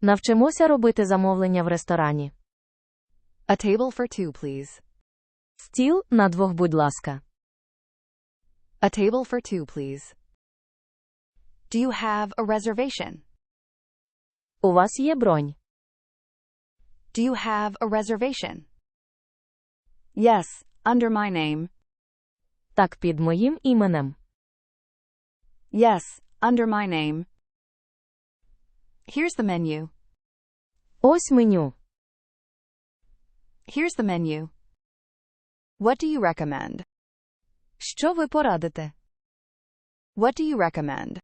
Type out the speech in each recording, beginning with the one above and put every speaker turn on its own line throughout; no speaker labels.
Навчимося робити замовлення в ресторані.
A table for two, please.
Стіл на двох, будь ласка.
A table for two, please. Do you have a reservation?
У вас є бронь.
Do you have a reservation? Yes, under my name.
Так під моїм іменем.
Yes, under my name. Here's the menu.
Ось меню.
Here's the menu. What do you recommend?
Що ви порадите?
What do you recommend?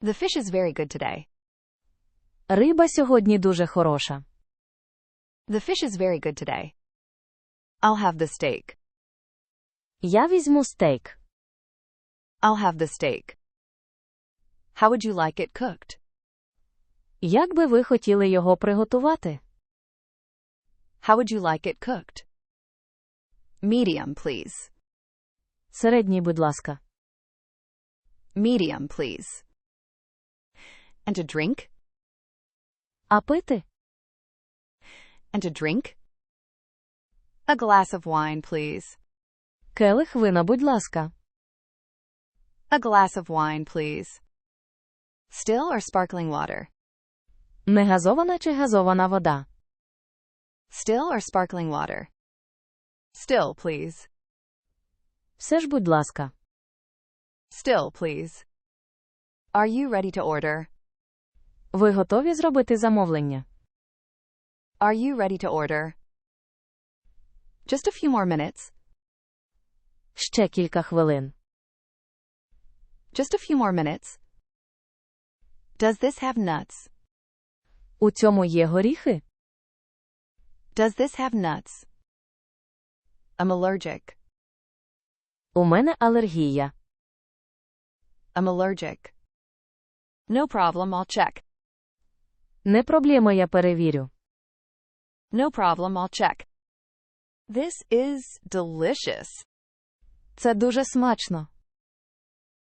The fish is very good today.
Риба сьогодні дуже хороша.
The fish is very good today. I'll have the steak.
Я візьму стейк.
I'll have the steak. How would you like it cooked?
Як би ви хотіли його приготувати?
How would you like it cooked? Medium, please.
Середній, будь ласка.
Medium, please. And a drink?
А пити?
And a drink? A glass of wine, please.
Келих вина, будь ласка.
A glass of wine, please. Still or sparkling water?
Негазована чи газована вода?
Still or sparkling water? Still, please.
Все ж, будь ласка.
Still, please. Are you ready to order?
Ви готові зробити замовлення?
Are you ready to order? Just a few more minutes.
Ще кілька хвилин.
Just a few more minutes. Does this have nuts?
У цьому є горіхи?
Does this have nuts? I'm allergic.
У мене алергія.
I'm allergic. No problem, I'll check.
Не проблема, я перевірю.
No problem, I'll check. This is delicious.
Це дуже смачно.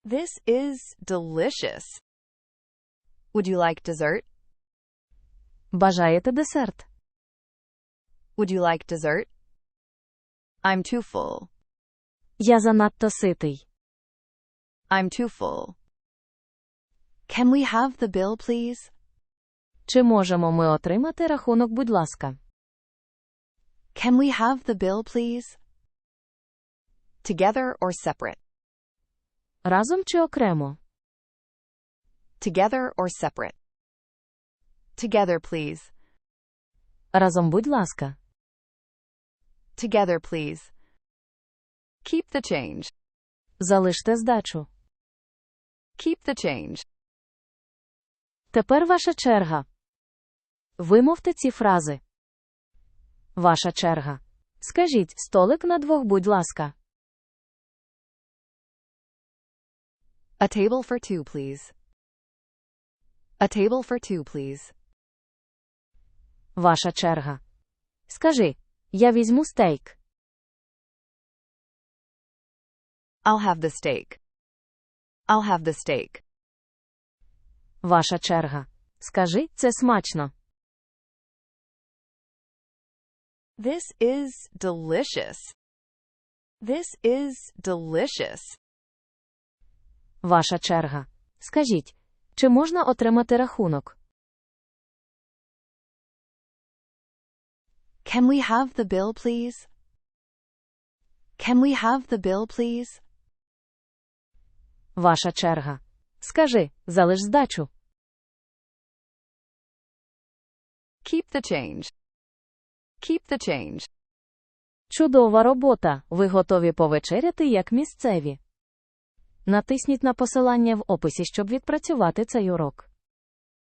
This is delicious. Would you like dessert?
Бажаєте десерт?
Would you like dessert? I'm too full.
Я занадто ситий.
I'm too full. Can we have the bill, please?
Чи можемо ми отримати рахунок, будь ласка?
Can we have the bill, please? Together or separate?
Разом чи окремо?
Together or separate? Together, please.
Разом, будь ласка.
Together, please. Keep the change.
Залиште здачу.
Keep the change.
Тепер ваша черга. Вимовте ці фрази. Ваша черга. Скажіть столик на двох, будь ласка.
A table for two, please. A table for two, please.
Ваша черга. Скажи. Я візьму стейк.
I'll have the steak. I'll have the steak.
Ваша черга. Скажи, це смачно.
This is delicious. This is delicious.
Ваша черга. Скажіть, чи можна отримати рахунок?
Can we have the bill, please? Can we have the bill, please?
Ваша черга. Скажи, залиш здачу.
Keep the change. Keep the change.
Чудова робота. Ви готові повечеряти як місцеві. Натисніть на посилання в описі, щоб відпрацювати цей урок.